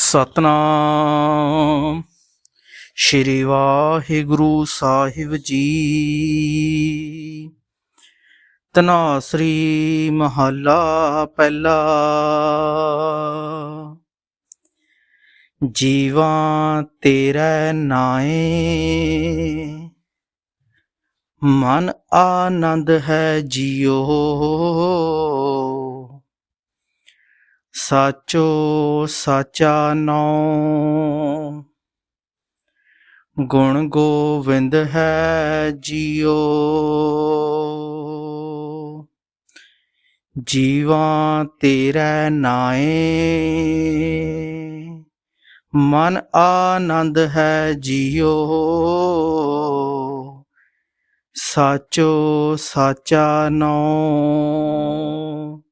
ਸਤਨਾਮ। ਸ਼੍ਰੀ ਵਾਹਿਗੁਰੂ ਸਾਹਿਬ ਜੀ। ਤਨਾਸਰੀ ਮਹੱਲਾ ਪਹਿਲਾ। ਜੀਵਾਂ ਤੇਰੇ ਨਾਏ। ਮਨ ਆਨੰਦ ਹੈ ਜੀਓ। ਸਾਚੋ ਸਾਚਾ ਨਉ। ਗੁਣ ਗੋਵਿੰਦ ਹੈ ਜੀਓ ਜੀਵਾਂ ਤੇਰਾ ਨਾਏ। ਮਨ ਆਨੰਦ ਹੈ ਜੀਓ ਸਾਚੋ ਸਾਚਾ ਨਉ।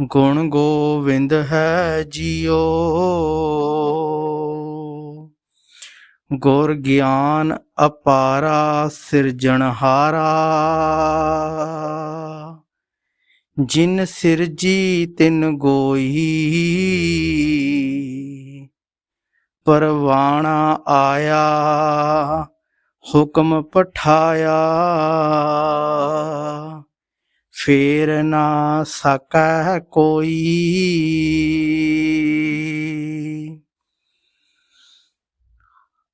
ਗੁਣ ਗੋਵਿੰਦ ਹੈ ਜਿਉ ਗੁਰ ਗਿਆਨ ਅਪਾਰਾ ਸਿਰਜਣਹਾਰਾ ਜਿਨ ਸਿਰਜੀ, ਤਿਨ ਗੋਈ। ਪਰਵਾਣਾ ਆਇਆ, ਹੁਕਮ ਪਠਾਇਆ। ਫੇਰ ਨਾ ਸਕੈ ਕੋਈ।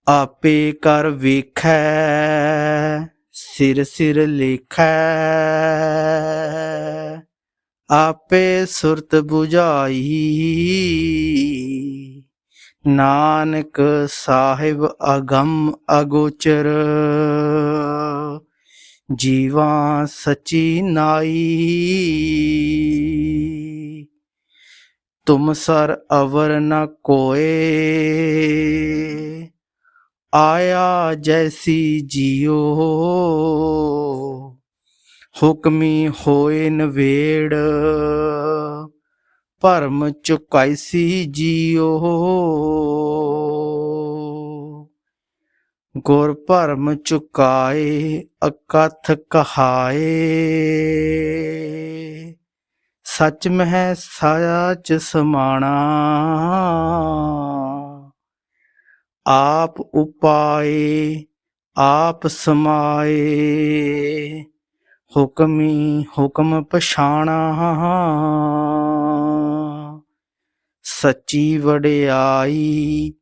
ਆਪੇ ਕਰ ਵੇਖੈ, ਸਿਰ ਸਿਰ ਲੇਖੈ। ਆਪੇ ਸੁਰਤ 부ਝਾਈ ਨਾਨਕ ਸਾਹਿਬ ਅਗੰਮ ਅਗੋਚਰ। ਜੀਵਾਂ ਸਚੀ ਨਾਈ। ਤੁਮ ਸਰ ਅਵਰ ਨ ਕੋਏ। ਆਇਆ ਜੈਸੀ ਜਿਉ ਹੁਕਮੀ ਹੋਏ ਨਵੇੜ। ਭਰਮ ਚੁਕਾਈਸੀ ਜਿਉ ਗੁਰ ਭਰਮ ਚੁਕਾਏ, ਅਕਥ ਕਹਾਏ। ਸਚ ਮਹਿ ਸਾਚ ਸਮਾਣਾ। ਆਪ ਉਪਾਏ, ਆਪ ਸਮਾਏ। ਹੁਕਮੀ ਹੁਕਮ ਪਛਾਣਾ। ਸੱਚੀ ਵਡਿਆਈ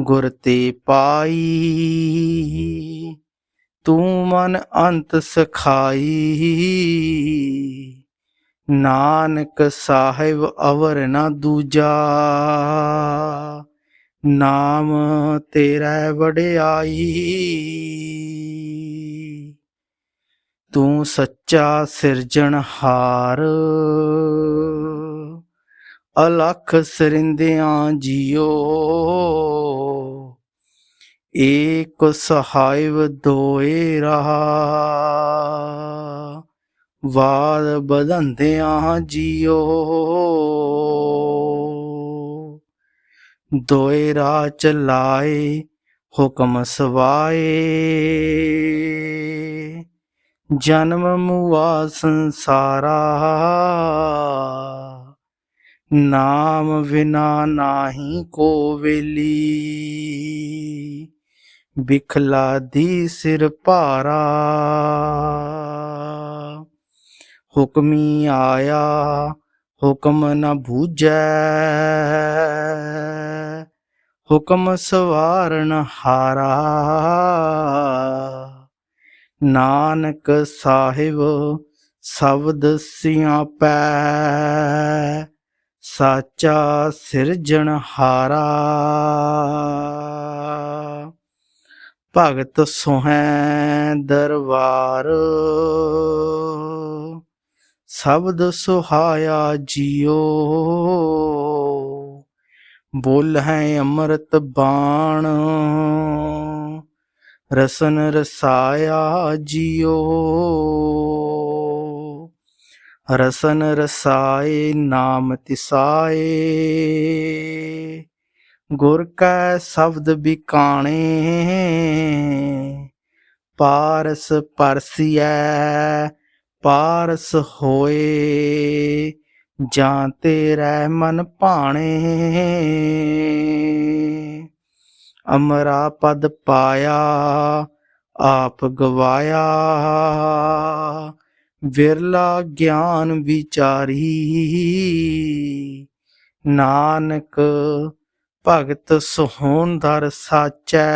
ਗੁਰ ਤੇ ਪਾਈ। ਤੂੰ ਮਨ ਅੰਤ ਸਖਾਈ। ਨਾਨਕ ਸਾਹਿਬ ਅਵਰ ਨਾ ਦੂਜਾ। ਨਾਮ ਤੇਰਾ ਵਡਿਆਈ। ਤੂੰ ਸੱਚਾ ਸਿਰਜਣਹਾਰ ਅਲਖ ਸਰਿੰਦਿਆਂ ਜਿਉ ਏਕ ਸਹਾਇਵ ਦੋਏ ਰਹਾ। ਵਾਦ ਬਦੰਦਿਆਂ ਜਿਉ ਦੋਏ ਰਾ ਚਲਾਏ ਹੁਕਮ ਸਵਾਏ। ਜਨਮ ਮੁਆ ਸੰਸਾਰਾ। ਨਾਮ ਵਿਨਾ ਨਾਹੀ ਕੋ ਵੇਲੀ। ਬਿਖਲਾ ਦੀ ਸਿਰ ਭਾਰਾ। ਹੁਕਮੀ ਆਇਆ, ਹੁਕਮ ਨ ਬੂਝੈ। ਹੁਕਮ ਸਵਾਰਨ ਹਾਰਾ। ਨਾਨਕ ਸਾਹਿਬ ਸ਼ਬਦ ਸਿਆਪੈ, ਸਾਚਾ ਸਿਰਜਣਹਾਰਾ। ਭਗਤ ਸੁਹੈ ਦਰਬਾਰ। ਸ਼ਬਦ ਸੁਹਾਇਆ ਜਿਉ ਬੋਲ ਹੈ ਅੰਮ੍ਰਿਤ ਬਾਣ। ਰਸਨ ਰਸਾਇਆ ਜਿਉ ਰਸਨ ਰਸਾਏ ਨਾਮ ਤਿਸਾਏ। ਗੁਰ ਕੈ ਸ਼ਬਦ ਬਿਕਾਣੇ, ਪਾਰਸ ਪਰਸੀਐ, ਪਾਰਸ ਹੋਏ, ਜਾਂ ਤੇਰੇ ਮਨ ਭਾਣੇ। ਅਮਰਾ ਪਦ ਪਾਇਆ, ਆਪ ਗਵਾਇਆ, ਵਿਰਲਾ ਗਿਆਨ ਵਿਚਾਰੀ। ਨਾਨਕ ਭਗਤ ਸੋਹਣ ਸੁਹੋਂਦਰ ਸਾਚੈ,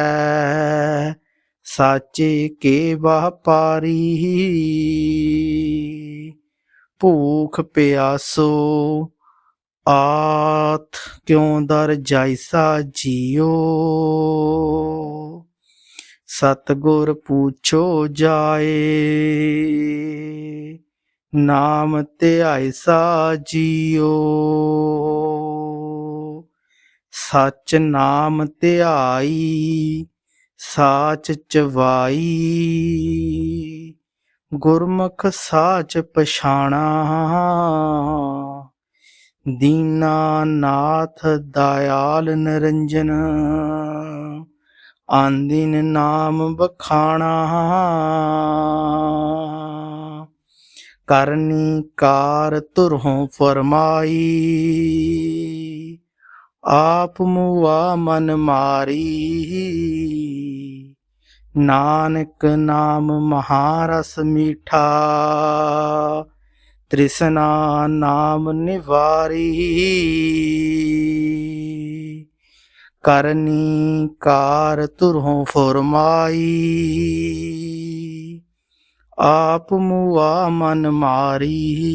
ਸਾਚੇ ਕੇ ਵਾਪਾਰੀ ਭੂਖ ਪਿਆਸੋ ਆਤ ਕਿਉ ਦਰ ਜਾਇਸਾ ਜੀਓ? ਸਤਗੁਰ ਪੁੱਛੋ ਜਾਏ, ਨਾਮ ਧਿਆਇਸਾ ਜੀਓ। ਸਚ ਨਾਮ ਧਿਆਈ, ਸਾਚ ਚਵਾਈ। ਗੁਰਮੁਖ ਸਾਚ ਪਛਾਣਾ, ਦੀਨਾ ਨਾਥ ਦਇਆਲ ਨਿਰੰਜਨ। ਆਂਦਿਨ ਨਾਮ ਬਖਾਣਾ ਕਰਨੀ ਕਾਰ ਤੁਰਹੋਂ ਫਰਮਾਈ। ਆਪ ਮੁਆ ਮਨ ਮਾਰੀ। ਨਾਨਕ ਨਾਮ ਮਹਾਰਸ ਮੀਠਾ। ਤ੍ਰਿਸ਼ਨਾ ਨਾਮ ਨਿਵਾਰੀ। ਕਰਨੀ ਕਾਰ ਤੁਰਹੋਂ ਫਰਮਾਈ। ਆਪ ਮੁਆ ਮਨ ਮਾਰੀ।